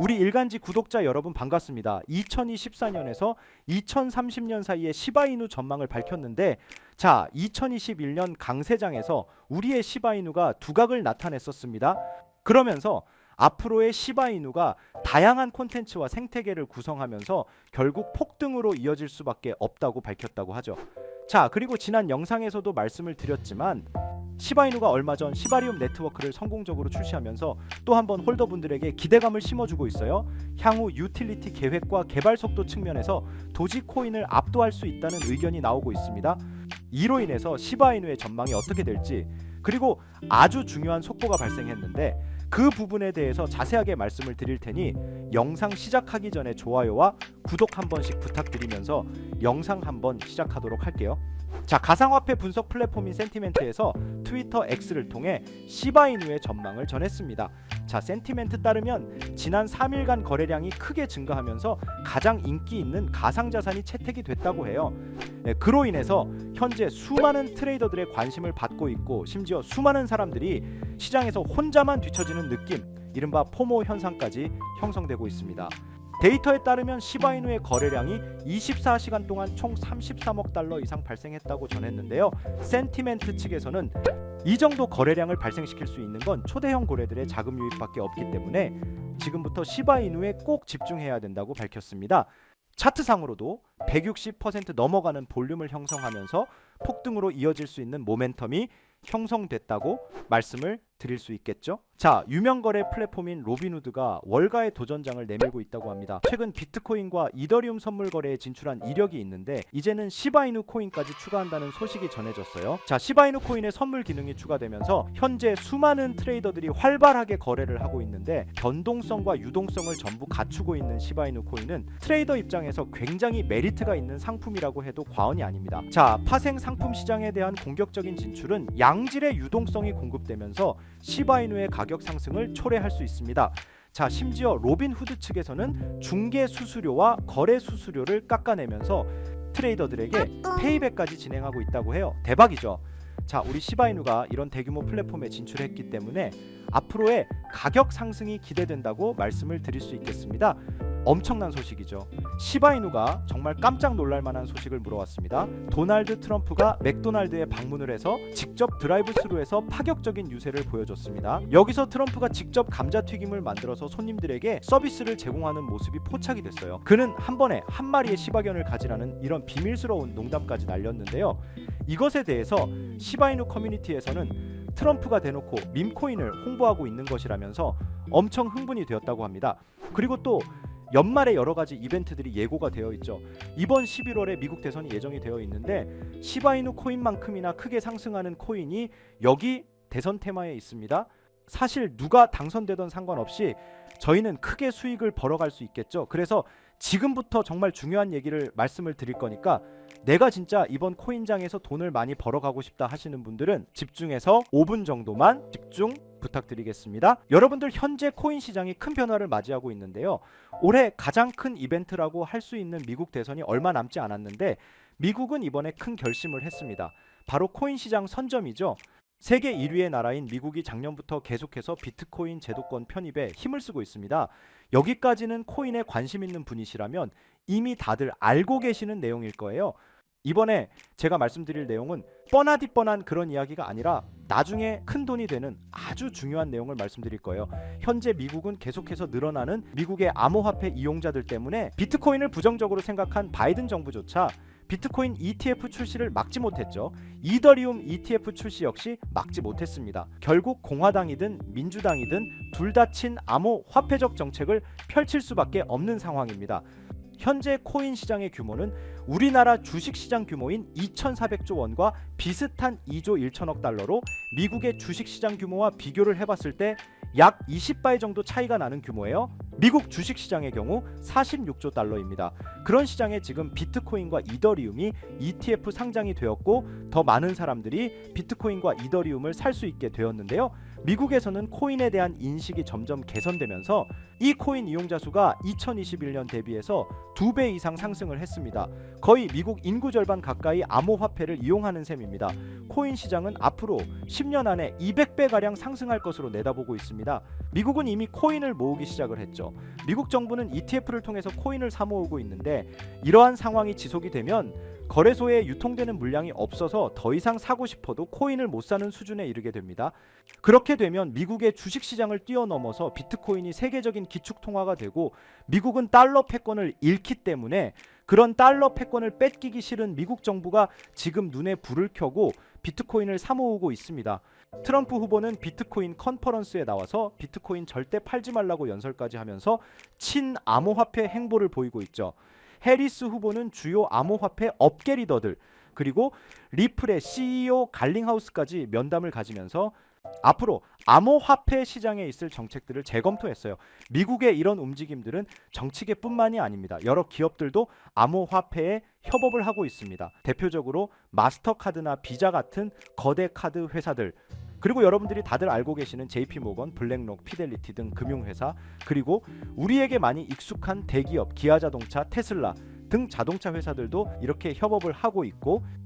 우리 일간지 구독자 여러분 반갑습니다. 2024년에서 2030년 사이의 시바이누 전망을 밝혔는데 자, 2021년 강세장에서 우리의 시바이누가 두각을 나타냈었습니다. 그러면서 앞으로의 시바이누가 다양한 콘텐츠와 생태계를 구성하면서 결국 폭등으로 이어질 수밖에 없다고 밝혔다고 하죠. 자, 그리고 지난 영상에서도 말씀을 드렸지만 시바이누가 얼마 전 시바리움 네트워크를 성공적으로 출시하면서 또 한 번 홀더분들에게 기대감을 심어주고 있어요. 향후 유틸리티 계획과 개발 속도 측면에서 도지코인을 압도할 수 있다는 의견이 나오고 있습니다. 이로 인해서 시바이누의 전망이 어떻게 될지 그리고 아주 중요한 속보가 발생했는데 그 부분에 대해서 자세하게 말씀을 드릴 테니 영상 시작하기 전에 좋아요와 구독 한 번씩 부탁드리면서 영상 한번 시작하도록 할게요. 자 가상화폐 분석 플랫폼인 센티멘트에서 트위터 X를 통해 시바이누의 전망을 전했습니다. 자 센티멘트 따르면 지난 3일간 거래량이 크게 증가하면서 가장 인기 있는 가상자산이 채택이 됐다고 해요. 예, 그로 인해서 현재 수많은 트레이더들의 관심을 받고 있고 심지어 수많은 사람들이 시장에서 혼자만 뒤처지는 느낌, 이른바 포모 현상까지 형성되고 있습니다. 데이터에 따르면 시바이누의 거래량이 24시간 동안 총 33억 달러 이상 발생했다고 전했는데요. 센티멘트 측에서는 이 정도 거래량을 발생시킬 수 있는 건 초대형 고래들의 자금 유입밖에 없기 때문에 지금부터 시바이누에 꼭 집중해야 된다고 밝혔습니다. 차트상으로도 160% 넘어가는 볼륨을 형성하면서 폭등으로 이어질 수 있는 모멘텀이 형성됐다고 말씀을 드릴 수 있겠죠. 자, 유명 거래 플랫폼인 로빈후드가 월가의 도전장을 내밀고 있다고 합니다. 최근 비트코인과 이더리움 선물 거래에 진출한 이력이 있는데 이제는 시바이누 코인까지 추가한다는 소식이 전해졌어요. 자, 시바이누 코인의 선물 기능이 추가되면서 현재 수많은 트레이더들이 활발하게 거래를 하고 있는데 변동성과 유동성을 전부 갖추고 있는 시바이누 코인은 트레이더 입장에서 굉장히 메리트가 있는 상품이라고 해도 과언이 아닙니다. 자, 파생 상품 시장에 대한 공격적인 진출은 양질의 유동성이 공급되면서 시바이누의 가격 상승을 초래할 수 있습니다. 자, 심지어 로빈 후드 측에서는 중개 수수료와 거래 수수료를 깎아내면서 트레이더들에게 페이백까지 진행하고 있다고 해요. 대박이죠. 자, 우리 시바이누가 이런 대규모 플랫폼에 진출했기 때문에 앞으로의 가격 상승이 기대된다고 말씀을 드릴 수 있겠습니다. 엄청난 소식이죠. 시바이누가 정말 깜짝 놀랄 만한 소식을 물어왔습니다. 도널드 트럼프가 맥도날드에 방문을 해서 직접 드라이브 스루에서 파격적인 유세를 보여줬습니다. 여기서 트럼프가 직접 감자튀김을 만들어서 손님들에게 서비스를 제공하는 모습이 포착이 됐어요. 그는 한 번에 한 마리의 시바견을 가지라는 이런 비밀스러운 농담까지 날렸는데요. 이것에 대해서 시바이누 커뮤니티에서는 트럼프가 대놓고 밈코인을 홍보하고 있는 것이라면서 엄청 흥분이 되었다고 합니다. 그리고 또 연말에 여러 가지 이벤트들이 예고가 되어 있죠. 이번 11월에 미국 대선이 예정이 되어 있는데 시바이누 코인만큼이나 크게 상승하는 코인이 여기 대선 테마에 있습니다. 사실 누가 당선되던 상관없이 저희는 크게 수익을 벌어갈 수 있겠죠. 그래서 지금부터 정말 중요한 얘기를 말씀을 드릴 거니까 내가 진짜 이번 코인장에서 돈을 많이 벌어가고 싶다 하시는 분들은 집중해서 5분 정도만 집중 부탁드리겠습니다. 여러분들 현재 코인 시장이 큰 변화를 맞이하고 있는데요. 올해 가장 큰 이벤트라고 할 수 있는 미국 대선이 얼마 남지 않았는데 미국은 이번에 큰 결심을 했습니다. 바로 코인 시장 선점이죠. 세계 1위의 나라인 미국이 작년부터 계속해서 비트코인 제도권 편입에 힘을 쓰고 있습니다. 여기까지는 코인에 관심 있는 분이시라면 이미 다들 알고 계시는 내용일 거예요. 이번에 제가 말씀드릴 내용은 뻔하디 뻔한 그런 이야기가 아니라 나중에 큰 돈이 되는 아주 중요한 내용을 말씀드릴 거예요. 현재 미국은 계속해서 늘어나는 미국의 암호화폐 이용자들 때문에 비트코인을 부정적으로 생각한 바이든 정부조차 비트코인 ETF 출시를 막지 못했죠. 이더리움 ETF 출시 역시 막지 못했습니다. 결국 공화당이든 민주당이든 둘 다 친 암호 화폐적 정책을 펼칠 수밖에 없는 상황입니다. 현재 코인 시장의 규모는 우리나라 주식 시장 규모인 2,400조 원과 비슷한 2조 1천억 달러로 미국의 주식 시장 규모와 비교를 해봤을 때 약 20배 정도 차이가 나는 규모예요. 미국 주식 시장의 경우 46조 달러입니다. 그런 시장에 지금 비트코인과 이더리움이 ETF 상장이 되었고 더 많은 사람들이 비트코인과 이더리움을 살 수 있게 되었는데요. 미국에서는 코인에 대한 인식이 점점 개선되면서 이 코인 이용자 수가 2021년 대비해서 두 배 이상 상승을 했습니다. 거의 미국 인구 절반 가까이 암호화폐를 이용하는 셈입니다. 코인 시장은 앞으로 10년 안에 200배 가량 상승할 것으로 내다보고 있습니다. 미국은 이미 코인을 모으기 시작을 했죠. 미국 정부는 ETF를 통해서 코인을 사모으고 있는데 이러한 상황이 지속이 되면 거래소에 유통되는 물량이 없어서 더 이상 사고 싶어도 코인을 못 사는 수준에 이르게 됩니다. 그렇게 되면 미국의 주식 시장을 뛰어넘어서 비트코인이 세계적인 기축 통화가 되고 미국은 달러 패권을 잃기 때문에 그런 달러 패권을 뺏기기 싫은 미국 정부가 지금 눈에 불을 켜고 비트코인을 사모으고 있습니다. 트럼프 후보는 비트코인 컨퍼런스에 나와서 비트코인 절대 팔지 말라고 연설까지 하면서 친암호화폐 행보를 보이고 있죠. 해리스 후보는 주요 암호화폐 업계 리더들 그리고 리플의 CEO 갈링하우스까지 면담을 가지면서 앞으로 암호화폐 시장에 있을 정책들을 재검토했어요. 미국의 이런 움직임들은 정치계뿐만이 아닙니다. 여러 기업들도 암호화폐에 협업을 하고 있습니다. 대표적으로 마스터카드나 비자 같은 거대 카드 회사들 그리고 여러분들이 다들 알고 계시는 JP 모건, 블랙록, 피델리티 등 금융회사 그리고 우리에게 많이 익숙한 대기업 기아자동차, 테슬라 등 자동차 회사들도 이렇게 협업을 하고 있고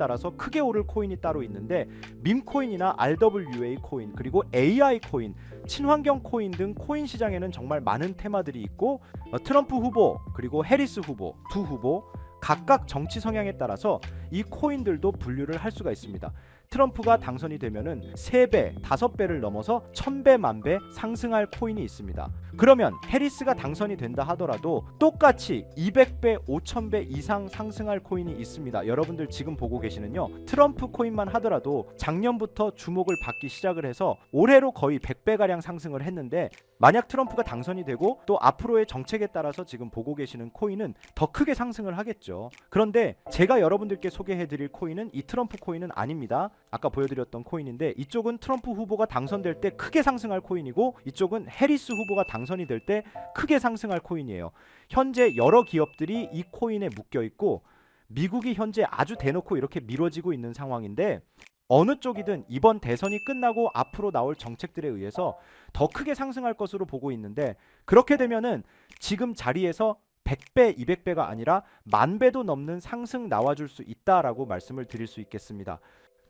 따라서 크게 오를 코인이 따로 있는데 밈코인이나 RWA 코인 그리고 AI 코인 친환경 코인 등 코인 시장에는 정말 많은 테마들이 있고 어, 트럼프 후보 그리고 해리스 후보 두 후보 각각 정치 성향에 따라서 이 코인들도 분류를 할 수가 있습니다. 트럼프가 당선이 되면은 3배, 5배를 넘어서 1000배, 만배 상승할 코인이 있습니다. 그러면 해리스가 당선이 된다 하더라도 똑같이 200배, 5000배 이상 상승할 코인이 있습니다. 여러분들 지금 보고 계시는요. 트럼프 코인만 하더라도 작년부터 주목을 받기 시작을 해서 올해로 거의 100배 가량 상승을 했는데 만약 트럼프가 당선이 되고 또 앞으로의 정책에 따라서 지금 보고 계시는 코인은 더 크게 상승을 하겠죠. 그런데 제가 여러분들께 소개해 드릴 코인은 이 트럼프 코인은 아닙니다. 아까 보여드렸던 코인인데 이쪽은 트럼프 후보가 당선될 때 크게 상승할 코인이고 이쪽은 해리스 후보가 당선이 될 때 크게 상승할 코인이에요. 현재 여러 기업들이 이 코인에 묶여 있고 미국이 현재 아주 대놓고 이렇게 미뤄지고 있는 상황인데 어느 쪽이든 이번 대선이 끝나고 앞으로 나올 정책들에 의해서 더 크게 상승할 것으로 보고 있는데 그렇게 되면은 지금 자리에서 100배, 200배가 아니라 만 배도 넘는 상승 나와줄 수 있다라고 말씀을 드릴 수 있겠습니다.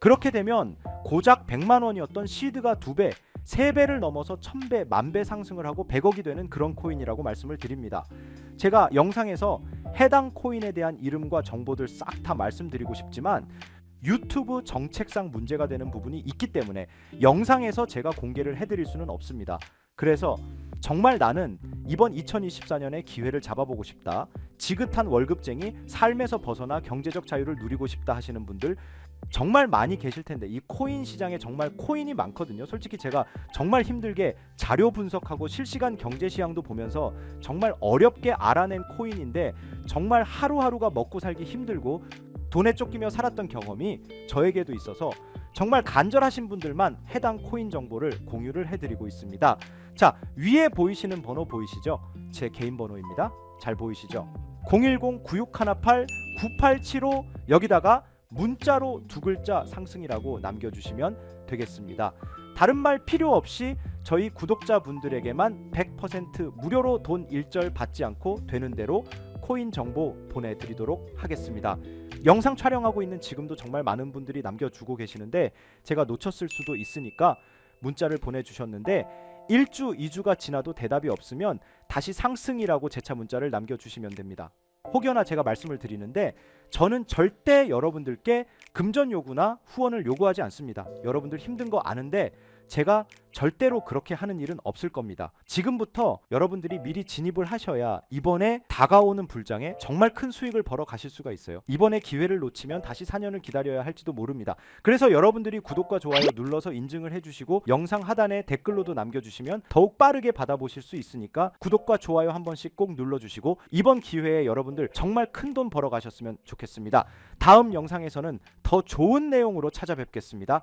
그렇게 되면 고작 100만 원이었던 시드가 2배, 3배를 넘어서 1000배, 만배 상승을 하고 100억이 되는 그런 코인이라고 말씀을 드립니다. 제가 영상에서 해당 코인에 대한 이름과 정보들 싹 다 말씀드리고 싶지만 유튜브 정책상 문제가 되는 부분이 있기 때문에 영상에서 제가 공개를 해드릴 수는 없습니다. 그래서 정말 나는 이번 2024년에 기회를 잡아보고 싶다. 지긋한 월급쟁이 삶에서 벗어나 경제적 자유를 누리고 싶다 하시는 분들 정말 많이 계실 텐데 이 코인 시장에 정말 코인이 많거든요. 솔직히 제가 정말 힘들게 자료 분석하고 실시간 경제 시황도 보면서 정말 어렵게 알아낸 코인인데 정말 하루하루가 먹고 살기 힘들고 돈에 쫓기며 살았던 경험이 저에게도 있어서 정말 간절하신 분들만 해당 코인 정보를 공유를 해드리고 있습니다. 자 위에 보이시는 번호 보이시죠? 제 개인 번호입니다. 잘 보이시죠? 010-9618-9875 여기다가 문자로 두 글자 상승이라고 남겨주시면 되겠습니다. 다른 말 필요 없이 저희 구독자분들에게만 100% 무료로 돈 일절 받지 않고 되는 대로 코인 정보 보내드리도록 하겠습니다. 영상 촬영하고 있는 지금도 정말 많은 분들이 남겨주고 계시는데 제가 놓쳤을 수도 있으니까 문자를 보내주셨는데 1주, 2주가 지나도 대답이 없으면 다시 상승이라고 재차 문자를 남겨주시면 됩니다. 혹여나 제가 말씀을 드리는데 저는 절대 여러분들께 금전 요구나 후원을 요구하지 않습니다. 여러분들 힘든 거 아는데 제가 절대로 그렇게 하는 일은 없을 겁니다. 지금부터 여러분들이 미리 진입을 하셔야 이번에 다가오는 불장에 정말 큰 수익을 벌어 가실 수가 있어요. 이번에 기회를 놓치면 다시 4년을 기다려야 할지도 모릅니다. 그래서 여러분들이 구독과 좋아요 눌러서 인증을 해주시고 영상 하단에 댓글로도 남겨주시면 더욱 빠르게 받아보실 수 있으니까 구독과 좋아요 한 번씩 꼭 눌러주시고 이번 기회에 여러분들 정말 큰 돈 벌어 가셨으면 좋겠습니다. 다음 영상에서는 더 좋은 내용으로 찾아뵙겠습니다.